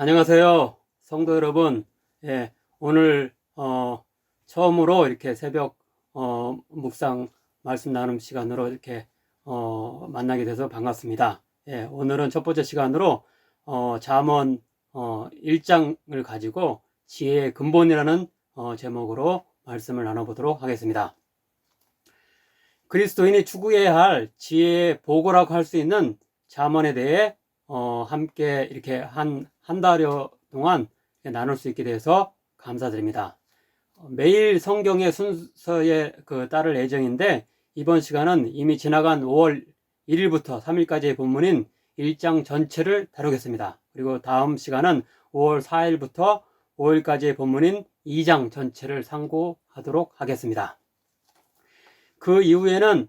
안녕하세요. 성도 여러분. 예, 오늘, 어, 처음으로 이렇게 새벽, 어, 묵상 말씀 나눔 시간으로 이렇게, 어, 만나게 돼서 반갑습니다. 예, 오늘은 첫 번째 시간으로, 어, 잠언, 어, 1장을 가지고 지혜의 근본이라는, 어, 제목으로 말씀을 나눠보도록 하겠습니다. 그리스도인이 추구해야 할 지혜의 보고라고 할 수 있는 잠언에 대해 어, 함께 이렇게 한, 한 달여 동안 나눌 수 있게 돼서 감사드립니다. 어, 매일 성경의 순서에 그 따를 예정인데, 이번 시간은 이미 지나간 5월 1일부터 3일까지의 본문인 1장 전체를 다루겠습니다. 그리고 다음 시간은 5월 4일부터 5일까지의 본문인 2장 전체를 상고하도록 하겠습니다. 그 이후에는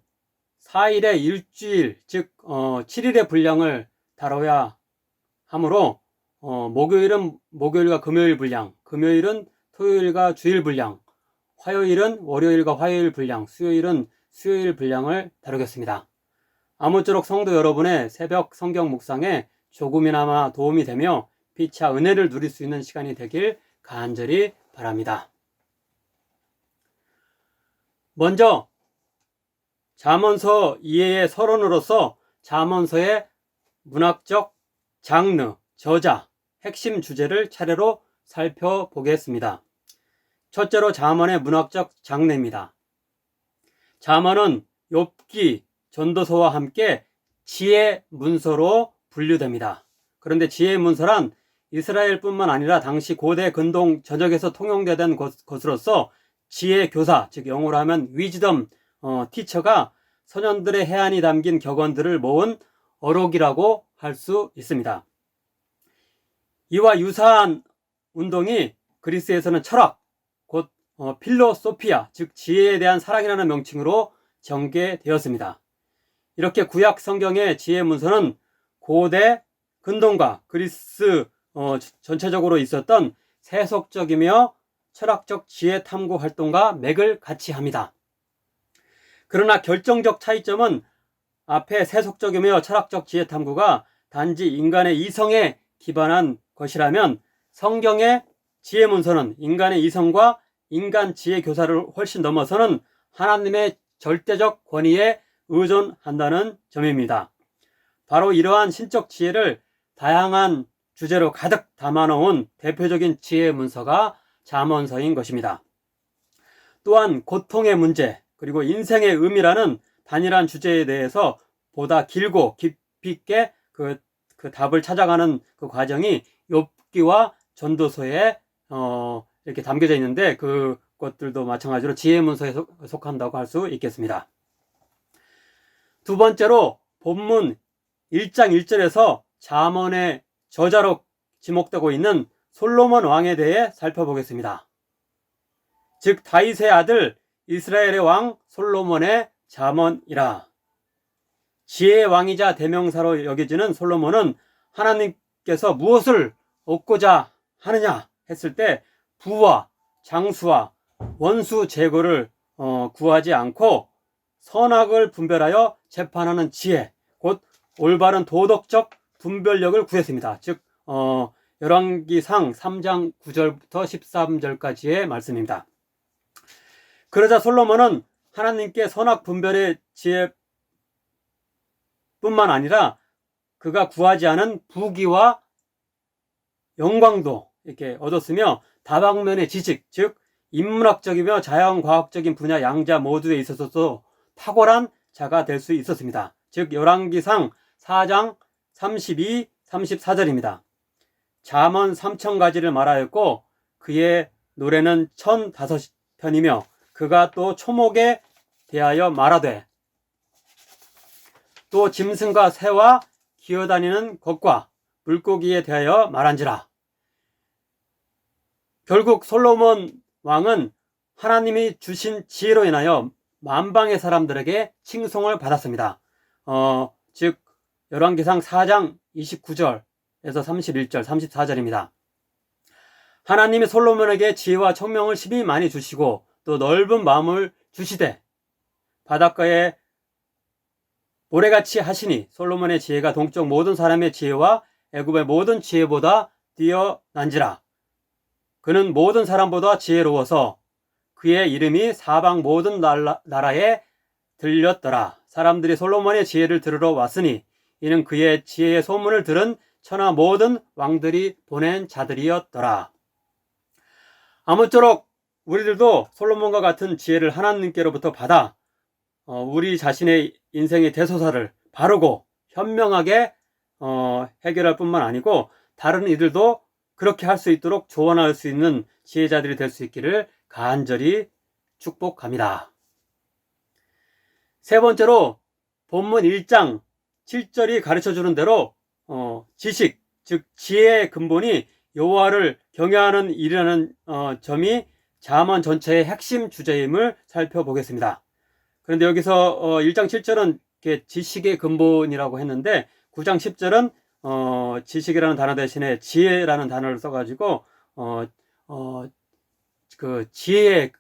4일의 일주일, 즉, 어, 7일의 분량을 다뤄야 하므로 어, 목요일은 목요일과 금요일 분량, 금요일은 토요일과 주일 분량, 화요일은 월요일과 화요일 분량, 수요일은 수요일 분량을 다루겠습니다. 아무쪼록 성도 여러분의 새벽 성경 묵상에 조금이나마 도움이 되며 피차 은혜를 누릴 수 있는 시간이 되길 간절히 바랍니다. 먼저 잠언서 이해의 서론으로서 잠언서의 문학적 장르, 저자, 핵심 주제를 차례로 살펴보겠습니다. 첫째로 잠언의 문학적 장르입니다. 잠언은 욥기, 전도서와 함께 지혜 문서로 분류됩니다. 그런데 지혜 문서란 이스라엘뿐만 아니라 당시 고대 근동 전역에서 통용되던 것, 것으로서 지혜 교사, 즉 영어로 하면 위즈덤 어, 티처가 선현들의 해안이 담긴 격언들을 모은 어록이라고 할 수 있습니다. 이와 유사한 운동이 그리스에서는 철학, 곧 어, 필로소피아, 즉 지혜에 대한 사랑이라는 명칭으로 전개되었습니다. 이렇게 구약 성경의 지혜 문서는 고대 근동과 그리스 어, 전체적으로 있었던 세속적이며 철학적 지혜 탐구 활동과 맥을 같이 합니다. 그러나 결정적 차이점은 앞에 세속적이며 철학적 지혜 탐구가 단지 인간의 이성에 기반한 것이라면 성경의 지혜 문서는 인간의 이성과 인간 지혜 교사를 훨씬 넘어서는 하나님의 절대적 권위에 의존한다는 점입니다. 바로 이러한 신적 지혜를 다양한 주제로 가득 담아놓은 대표적인 지혜 문서가 잠언서인 것입니다. 또한 고통의 문제 그리고 인생의 의미라는 단일한 주제에 대해서 보다 길고 깊이 있게 그, 그 답을 찾아가는 그 과정이 욥기와 전도서에 어, 이렇게 담겨져 있는데 그것들도 마찬가지로 지혜문서에 속, 한다고 할 수 있겠습니다. 두 번째로 본문 1장 1절에서 잠언의 저자로 지목되고 있는 솔로몬 왕에 대해 살펴보겠습니다. 즉 다윗의 아들 이스라엘의 왕 솔로몬의 잠언이라. 지혜의 왕이자 대명사로 여겨지는 솔로몬은 하나님께서 무엇을 얻고자 하느냐 했을 때 부와 장수와 원수 제거를 어, 구하지 않고 선악을 분별하여 재판하는 지혜, 곧 올바른 도덕적 분별력을 구했습니다. 즉, 어, 열왕기상 3장 9절부터 13절까지의 말씀입니다. 그러자 솔로몬은 하나님께 선악 분별의 지혜 뿐만 아니라 그가 구하지 않은 부귀와 영광도 이렇게 얻었으며 다방면의 지식, 즉 인문학적이며 자연과학적인 분야 양자 모두에 있어서도 탁월한 자가 될 수 있었습니다. 즉 열왕기상 4장 32, 34절입니다. 잠언 3천 가지를 말하였고 그의 노래는 1005편이며 그가 또 초목에 대하여 말하되 또 짐승과 새와 기어다니는 것과 물고기에 대하여 말한지라. 결국 솔로몬 왕은 하나님이 주신 지혜로 인하여 만방의 사람들에게 칭송을 받았습니다. 어, 즉 열왕기상 4장 29절에서 31절, 34절입니다. 하나님이 솔로몬에게 지혜와 총명을 심히 많이 주시고 또 넓은 마음을 주시되 바닷가에 모래같이 하시니 솔로몬의 지혜가 동쪽 모든 사람의 지혜와 애굽의 모든 지혜보다 뛰어난지라. 그는 모든 사람보다 지혜로워서 그의 이름이 사방 모든 나라, 나라에 들렸더라. 사람들이 솔로몬의 지혜를 들으러 왔으니 이는 그의 지혜의 소문을 들은 천하 모든 왕들이 보낸 자들이었더라. 아무쪼록 우리들도 솔로몬과 같은 지혜를 하나님께로부터 받아 어, 우리 자신의 인생의 대소사를 바르고 현명하게 어, 해결할 뿐만 아니고 다른 이들도 그렇게 할 수 있도록 조언할 수 있는 지혜자들이 될 수 있기를 간절히 축복합니다. 세 번째로 본문 1장 7절이 가르쳐 주는 대로 어, 지식, 즉 지혜의 근본이 여호와를 경외하는 일이라는 어, 점이 자문 전체의 핵심 주제임을 살펴보겠습니다. 그런데 여기서 어, 1장 7절은 이렇게 지식의 근본이라고 했는데 9장 10절은 어, 지식이라는 단어 대신에 지혜라는 단어를 써가지고 어, 어, 그 지혜의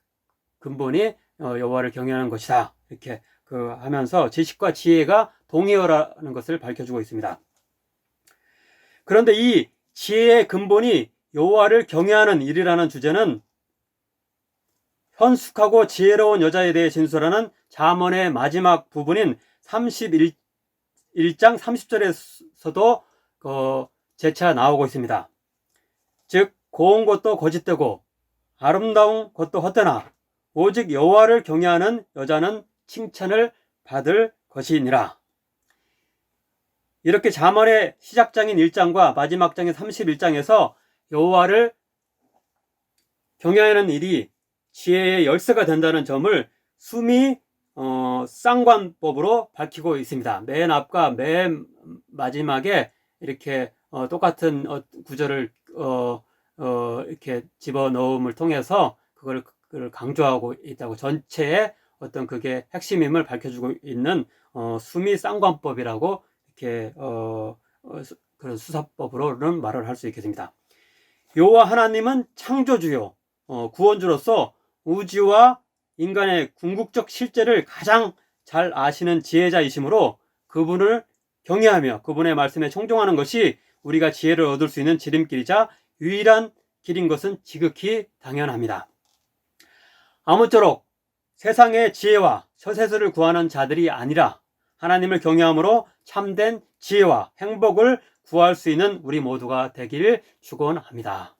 근본이 어, 여호와를 경외하는 것이다 이렇게 그 하면서 지식과 지혜가 동의어라는 것을 밝혀주고 있습니다. 그런데 이 지혜의 근본이 여호와를 경외하는 일이라는 주제는 현숙하고 지혜로운 여자에 대해 진술하는 잠언의 마지막 부분인 31장 30절에서도 그 재차 나오고 있습니다. 즉 고운 것도 거짓되고 아름다운 것도 헛되나 오직 여호와를 경외하는 여자는 칭찬을 받을 것이니라. 이렇게 잠언의 시작장인 1장과 마지막 장인 31장에서 여호와를 경외하는 일이 지혜의 열쇠가 된다는 점을 숨이 어, 쌍관법으로 밝히고 있습니다. 맨 앞과 맨 마지막에 이렇게 어, 똑같은 어, 구절을 어, 어, 이렇게 집어 넣음을 통해서 그걸, 그걸 강조하고 있다고 전체의 어떤 그게 핵심임을 밝혀주고 있는 어, 수미 쌍관법이라고 이렇게 어, 어, 그런 수사법으로는 말을 할 수 있겠습니다. 여호와 하나님은 창조주요 어, 구원주로서 우주와 인간의 궁극적 실제를 가장 잘 아시는 지혜자이시므로 그분을 경외하며 그분의 말씀에 청종하는 것이 우리가 지혜를 얻을 수 있는 지름길이자 유일한 길인 것은 지극히 당연합니다. 아무쪼록 세상의 지혜와 처세술을 구하는 자들이 아니라 하나님을 경외함으로 참된 지혜와 행복을 구할 수 있는 우리 모두가 되기를 축원합니다.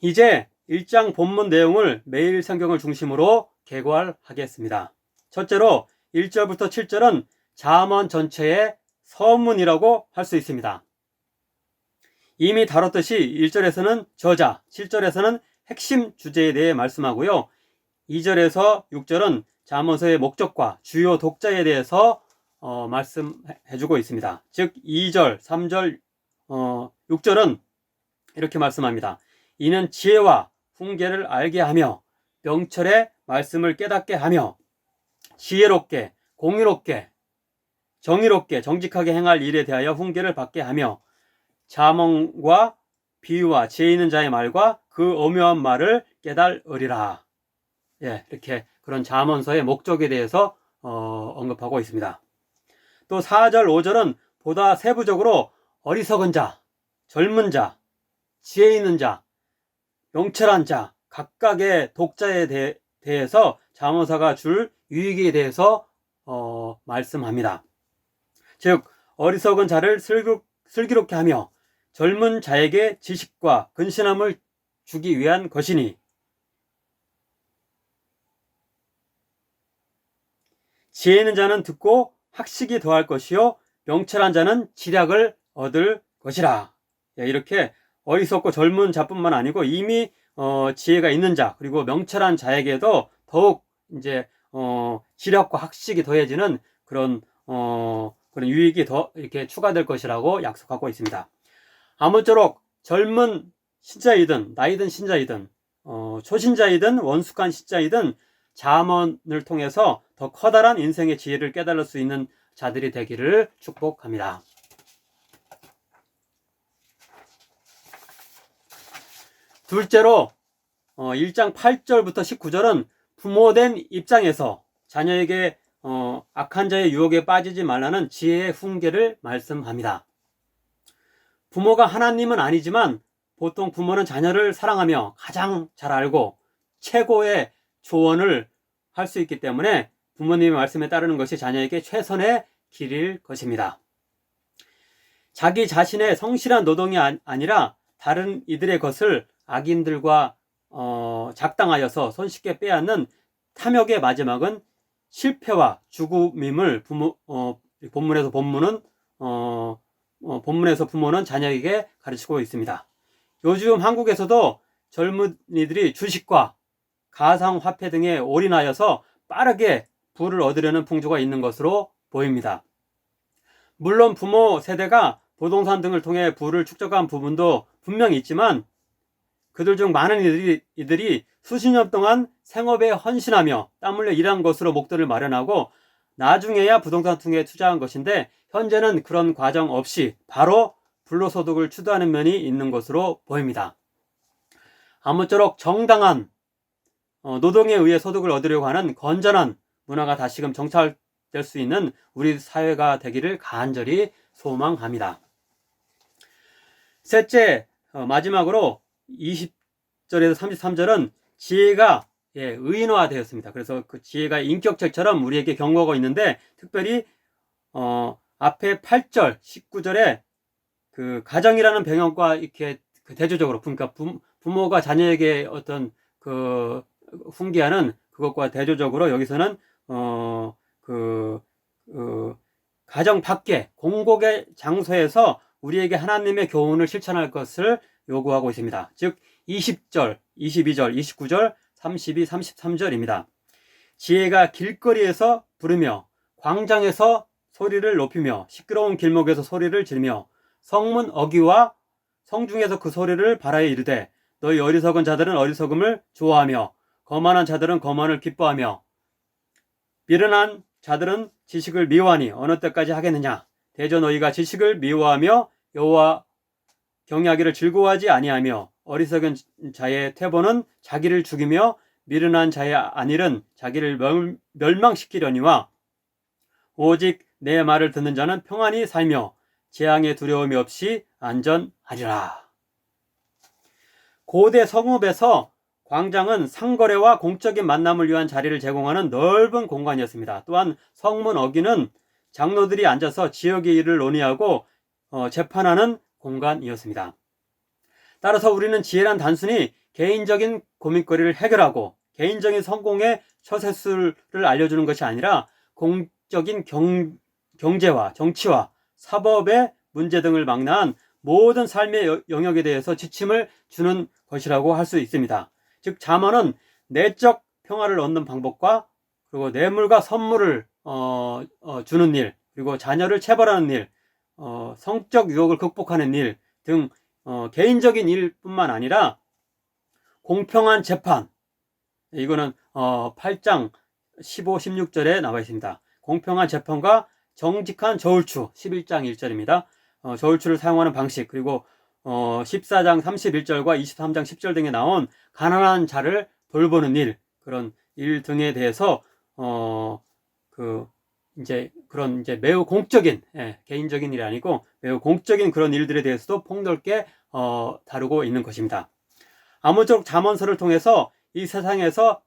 이제 1장 본문 내용을 매일 성경을 중심으로 개괄하겠습니다. 첫째로 1절부터 7절은 자문 전체의 서문이라고 할 수 있습니다. 이미 다뤘듯이 1절에서는 저자, 7절에서는 핵심 주제에 대해 말씀하고요. 2절에서 6절은 자문서의 목적과 주요 독자에 대해서 어, 말씀해주고 있습니다. 즉 2절, 3절, 어, 6절은 이렇게 말씀합니다. 이는 지혜와 훈계를 알게 하며 명철의 말씀을 깨닫게 하며 지혜롭게 공의롭게 정의롭게 정직하게 행할 일에 대하여 훈계를 받게 하며 자몽과 비유와 지혜 있는 자의 말과 그 오묘한 말을 깨달으리라. 예, 이렇게 그런 자문서의 목적에 대해서 어, 언급하고 있습니다. 또 4절, 5절은 보다 세부적으로 어리석은 자, 젊은 자, 지혜 있는 자, 명철한 자, 각각의 독자에 대, 해서 자문사가 줄 유익에 대해서 어, 말씀합니다. 즉 어리석은 자를 슬기, 슬기롭게 하며 젊은 자에게 지식과 근신함을 주기 위한 것이니 지혜 있는 자는 듣고 학식이 더할 것이요 명철한 자는 지략을 얻을 것이라. 예, 이렇게 어리석고 젊은 자뿐만 아니고 이미 어, 지혜가 있는 자 그리고 명철한 자에게도 더욱 이제 어, 지략과 학식이 더해지는 그런 어, 그런 유익이 더 이렇게 추가될 것이라고 약속하고 있습니다. 아무쪼록 젊은 신자이든 나이든 신자이든 어, 초신자이든 원숙한 신자이든 자문을 통해서 더 커다란 인생의 지혜를 깨달을 수 있는 자들이 되기를 축복합니다. 둘째로 어, 1장 8절부터 19절은 부모된 입장에서 자녀에게 어, 악한 자의 유혹에 빠지지 말라는 지혜의 훈계를 말씀합니다. 부모가 하나님은 아니지만 보통 부모는 자녀를 사랑하며 가장 잘 알고 최고의 조언을 할 수 있기 때문에 부모님의 말씀에 따르는 것이 자녀에게 최선의 길일 것입니다. 자기 자신의 성실한 노동이 아- 아니라 다른 이들의 것을 악인들과 어, 작당하여서 손쉽게 빼앗는 탐욕의 마지막은 실패와 죽음임을 부모, 어, 본문에서 본문은 어, 어, 본문에서 부모는 자녀에게 가르치고 있습니다. 요즘 한국에서도 젊은이들이 주식과 가상화폐 등에 올인하여서 빠르게 부를 얻으려는 풍조가 있는 것으로 보입니다. 물론 부모 세대가 부동산 등을 통해 부를 축적한 부분도 분명히 있지만 그들 중 많은 이들이, 이들이 수십 년 동안 생업에 헌신하며 땀 흘려 일한 것으로 목돈을 마련하고 나중에야 부동산 통해 투자한 것인데 현재는 그런 과정 없이 바로 불로소득을 추구하는 면이 있는 것으로 보입니다. 아무쪼록 정당한 어, 노동에 의해 소득을 얻으려고 하는 건전한 문화가 다시금 정착될 수 있는 우리 사회가 되기를 간절히 소망합니다. 셋째, 어, 마지막으로 20절에서 33절은 지혜가 예, 의인화되었습니다. 그래서 그 지혜가 인격책처럼 우리에게 경고가 있는데 특별히 어, 앞에 8절, 19절에 그 가정이라는 병역과 이렇게 그 대조적으로 그러니까 부, 부모가 자녀에게 어떤 그 훈계하는 그것과 대조적으로 여기서는 어그 그 가정 밖에 공공의 장소에서 우리에게 하나님의 교훈을 실천할 것을 요구하고 있습니다. 즉 20절, 22절, 29절, 32, 33절입니다. 지혜가 길거리에서 부르며 광장에서 소리를 높이며 시끄러운 길목에서 소리를 지르며 성문 어기와 성중에서 그 소리를 바라에 이르되 너희 어리석은 자들은 어리석음을 좋아하며 거만한 자들은 거만을 기뻐하며 미련한 자들은 지식을 미워하니 어느 때까지 하겠느냐 대저 너희가 지식을 미워하며 여호와 경외하기를 즐거워하지 아니하며 어리석은 자의 태보는 자기를 죽이며 미련한 자의 안일은 자기를 멸, 멸망시키려니와 오직 내 말을 듣는 자는 평안히 살며 재앙의 두려움이 없이 안전하리라. 고대 성읍에서 광장은 상거래와 공적인 만남을 위한 자리를 제공하는 넓은 공간이었습니다. 또한 성문 어기는 장로들이 앉아서 지역의 일을 논의하고 어, 재판하는 공간이었습니다. 따라서 우리는 지혜란 단순히 개인적인 고민거리를 해결하고 개인적인 성공의 처세술을 알려주는 것이 아니라 공적인 경, 경제와 정치와 사법의 문제 등을 망라한 모든 삶의 영역에 대해서 지침을 주는 것이라고 할 수 있습니다. 즉 자문은 내적 평화를 얻는 방법과 그리고 뇌물과 선물을 어, 어, 주는 일 그리고 자녀를 체벌하는 일 어, 성적 유혹을 극복하는 일 등 어, 개인적인 일뿐만 아니라 공평한 재판 이거는 어, 8장 15, 16절에 나와 있습니다. 공평한 재판과 정직한 저울추 11장 1절입니다. 어, 저울추를 사용하는 방식 그리고 어, 14장 31절과 23장 10절 등에 나온 가난한 자를 돌보는 일 그런 일 등에 대해서 어, 그 이제 그런 이제 매우 공적인 예, 개인적인 일이 아니고 매우 공적인 그런 일들에 대해서도 폭넓게 어, 다루고 있는 것입니다. 아무쪼록 잠언서를 통해서 이 세상에서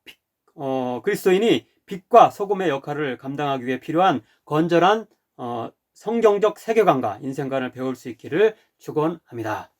어, 그리스도인이 빛과 소금의 역할을 감당하기 위해 필요한 건전한 어, 성경적 세계관과 인생관을 배울 수 있기를 축원합니다.